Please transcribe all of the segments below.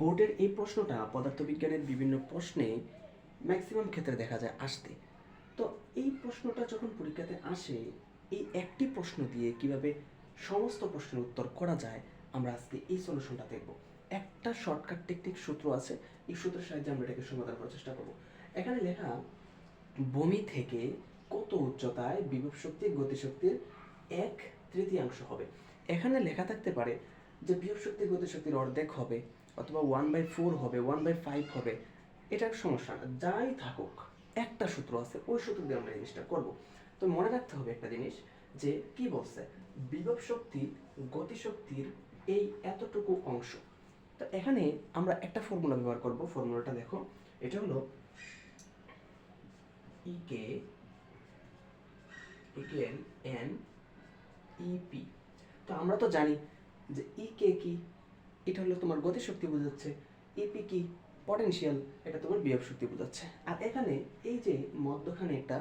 বোর্ডের এই প্রশ্নটা পদার্থবিজ্ঞানের বিভিন্ন প্রশ্নে ম্যাক্সিমাম ক্ষেত্রে দেখা যায় আসতে। তো এই প্রশ্নটা যখন পরীক্ষাতে আসে, এই একটি প্রশ্ন দিয়ে কীভাবে সমস্ত প্রশ্নের উত্তর করা যায়, আমরা আজকে এই সলিউশনটা দেখব। একটা শর্টকাট টেকনিক সূত্র আছে, এই সূত্রের সাহায্যে আমরা এটাকে সমাধান করার চেষ্টা করব। এখানে লেখা, ভূমি থেকে কত উচ্চতায় বিভব শক্তি গতিশক্তির এক তৃতীয়াংশ হবে? এখানে লেখা থাকতে পারে যে বিভব শক্তি গতিশক্তির অর্ধেক হবে। অথবা ওয়ান বাই ফোর হবে ওয়ান বাই ফাইভ হবে এটা সমস্যা না। যাই থাকুক, একটা সূত্র আছে, ওই সূত্র দিয়ে আমরা জিনিসটা করব। তো মনে রাখতে হবে একটা জিনিস যে, কি বলছে? বিভব শক্তি গতিশক্তির এই এতটুকু অংশ। তো এখানে আমরা একটা ফর্মুলা ব্যবহার করব। ফর্মুলাটা দেখো, এটা হলো ইকে ইকুয়াল এন ইপি তো আমরা তো জানি যে ইকে কি? এটা হলো তোমার গতিশক্তি বোঝাচ্ছে। ইপি কি? পটেনশিয়াল এটা তোমার বিভব শক্তি বোঝাচ্ছে। আর এখানে এই যে মধ্যখানে একটা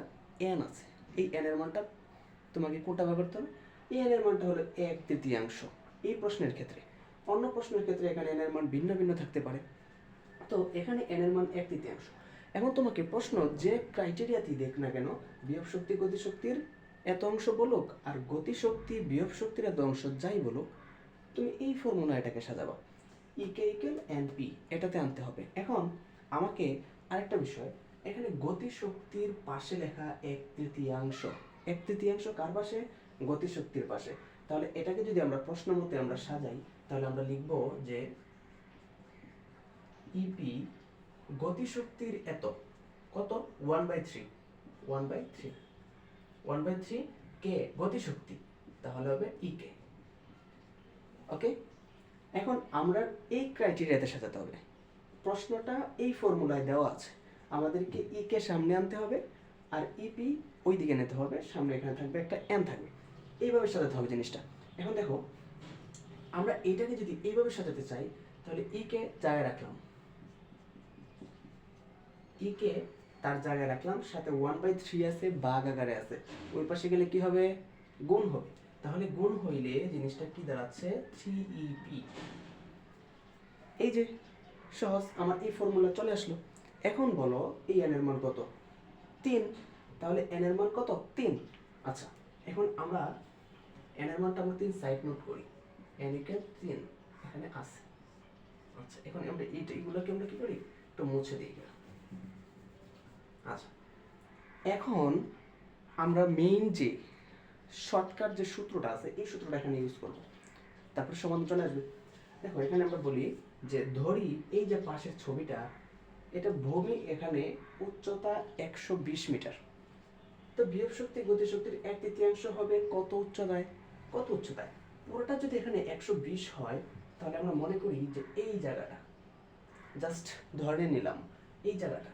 এন আছে, এই এন এর মানটা তোমাকে কোনটা ব্যবহার করতে হবে? এন এর মানটা হলো এক তৃতীয়াংশ। এই প্রশ্নের ক্ষেত্রে, অন্য প্রশ্নের ক্ষেত্রে এখানে এন এর মান ভিন্ন ভিন্ন থাকতে পারে। তো এখানে এন এর মান এক তৃতীয়াংশ। এখন তোমাকে প্রশ্ন, যে ক্রাইটেরিয়াতেই দেখ না কেন, বিয়োগ শক্তি, গতিশক্তির এত অংশ বলুক আর গতিশক্তি, বিয়োগ শক্তির এত অংশ যাই বলুক তুমি এই ফর্মুলা এটাকে সাজাবা। ইকে ইকেল এন পি এটাতে আনতে হবে। এখন আমাকে আরেকটা বিষয়, এখানে গতিশক্তির পাশে লেখা এক তৃতীয়াংশ। এক তৃতীয়াংশ কার পাশে? গতিশক্তির পাশে। তাহলে এটাকে যদি আমরা প্রশ্ন মতে আমরা সাজাই, তাহলে আমরা লিখব যে ইপি গতিশক্তির এত, কত? One by three one by three one by three কে? গতিশক্তি। তাহলে হবে ই কে ওকে এখন আমরা এই ক্রাইটেরিয়াতে সাজাতে হবে। প্রশ্নটা এই ফর্মুলায় দেওয়া আছে। আমাদেরকে ই কে সামনে আনতে হবে আর ইপি ওই দিকে নিতে হবে। সামনে এখানে থাকবে একটা এন থাকবে। এইভাবে সাজাতে হবে জিনিসটা। এখন দেখো, আমরা এইটাকে যদি এইভাবে সাজাতে চাই, তাহলে ই কে জায়গায় রাখলাম। ই কে তার জায়গায় রাখলাম। সাথে ওয়ান বাই থ্রি আছে, বাঘ আকারে আছে। ওই পাশে গেলে কি হবে? গুণ হবে। তাহলে গুণ হইলে জিনিসটা কি দাঁড়াচ্ছে? থ্রি ইপি এই যে, সহজ, আমার এই ফর্মুলা চলে আসলো। এখন বলো, এই এন এর মান কত? তিন। তাহলে এন এর মান কত? তিন। আচ্ছা এখন আমরা এন এর মানটা আমরা তিন সাইড নোট করি। এন তিন, এখানে আছে। আচ্ছা এখন আমরা এইটা এইগুলোকে আমরা কি করি? একটু মুছে দিই। আচ্ছা এখন আমরা মেইন যে শর্টকাট যে সূত্রটা আছে, এই সূত্রটা এখানে ইউজ করব। তারপর সমাধান চলে আসবে। দেখো, এখানে আমরা বলি যে ধরি এই যে পাশের ছবিটা, এটা ভূমি এখানে উচ্চতা একশো বিশ মিটার। তো বিয়োগ শক্তি গতিশক্তির এক তৃতীয়াংশ হবে কত উচ্চতায়? কত উচ্চতায়? পুরোটা যদি এখানে একশো বিশ হয়, তাহলে আমরা মনে করি যে এই জায়গাটা। জাস্ট ধরে নিলাম, এই জায়গাটা।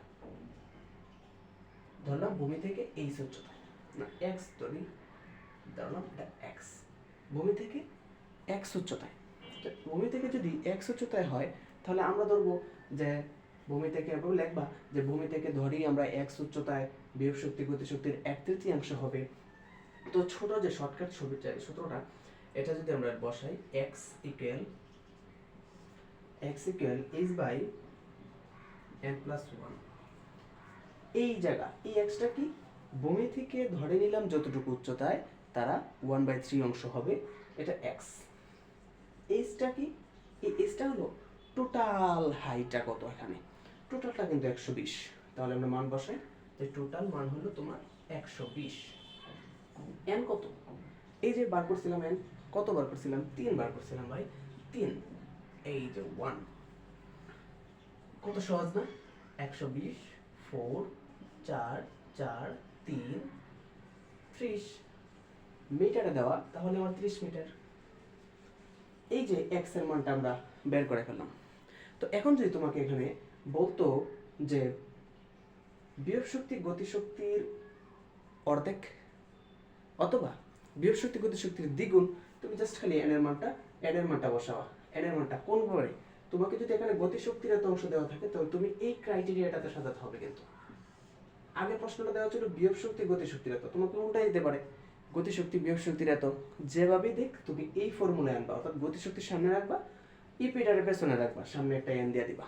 ধরলাম ভূমি থেকে এই উচ্চতায়। না এক্স ধরি। এক্স ভূমি থেকে এক্স উচ্চতায়। ভূমি থেকে যদি এক্স উচ্চতায় হয়, তাহলে আমরা ধরবো যে ভূমি থেকে এভাবে লিখবা যে ভূমি থেকে ধরি আমরা এক্স উচ্চতায় বিয়োগ শক্তি গতিশক্তির এক তৃতীয়াংশ হবে। তো ছোট যে শর্টকাট ছবিটা সূত্রটা, এটা যদি আমরা বসাই x equal x equal h by n plus one এই জায়গা, এই এক্সটা কি? ভূমি থেকে ধরে নিলাম যতটুকু উচ্চতায় তারা ওয়ান বাই থ্রি অংশ হবে, এটা এক্স এইচটা কি? এই এইচটা হলো টোটাল হাইটটা কত এখানে? টোটালটা কিন্তু একশো বিশ। তাহলে আমরা মান বসাই। যে টোটাল মান হলো তোমার একশো বিশ। এন কত? এই যে বার করছিলাম এন কত বার করছিলাম? তিন বার করছিলাম ভাই। তিন। এই যে ওয়ান কত সহজ না? একশো বিশ ফোর চার চার, তিন, ত্রিশ। মিটারে দেওয়া, তাহলে আমার ত্রিশ মিটার এই যে এক্সের মানটা আমরা বের করে ফেললাম। তো এখন যদি তোমাকে এখানে বলতো যে বিয়োগ শক্তি গতিশক্তির অর্ধেক অথবা বিয়োগ শক্তি গতিশক্তির দ্বিগুণ, তুমি জাস্ট খালি এন এর মানটা এন এর মানটা বসাবা এন এর মানটা কোন ভাবে? তোমাকে যদি এখানে গতিশক্তির এত অংশ দেওয়া থাকে তো তুমি এই ক্রাইটেরিয়াটাতে সাজাতে হবে কিন্তু। আগে প্রশ্নটা দেওয়া ছিল বিয়োগ শক্তি গতিশক্তির এত তোমাকে উল্টাই দিতে পারে। গতিশক্তি বিয়োগ শক্তির এত। যেভাবে দেখ, তুমি এই ফর্মুলা আনবা, অর্থাৎ গতিশক্তির সামনে রাখবা ই পিটারের পেছনে রাখবা, সামনে একটা এন দিয়ে দিবা।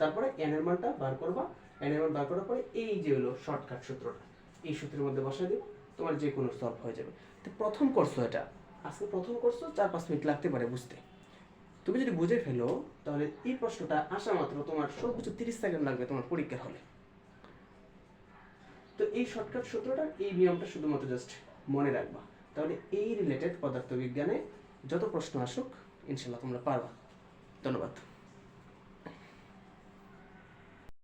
তারপরে এন এর মানটা বার করবা এন এর মান বার করার পরে এই যে হলো শর্টকাট সূত্রটা, এই সূত্রের মধ্যে বসাই দিবা, তোমার যে কোনো সলভ হয়ে যাবে। তো প্রথম করছ এটা। আজকে প্রথম করছ চার পাঁচ মিনিট লাগতে পারে বুঝতে। তুমি যদি বুঝে ফেলো, তাহলে এই প্রশ্নটা আসা মাত্র তোমার সর্বোচ্চ তিরিশ সেকেন্ড লাগবে তোমার পরীক্ষার হলে। তো এই শর্টকাট সূত্রটা এই নিয়মটা শুধুমাত্র জাস্ট মনে রাখবা। তাহলে এই রিলেটেড পদার্থবিজ্ঞানে যত প্রশ্ন আসুক ইনশাল্লাহ তোমরা পারবা। ধন্যবাদ।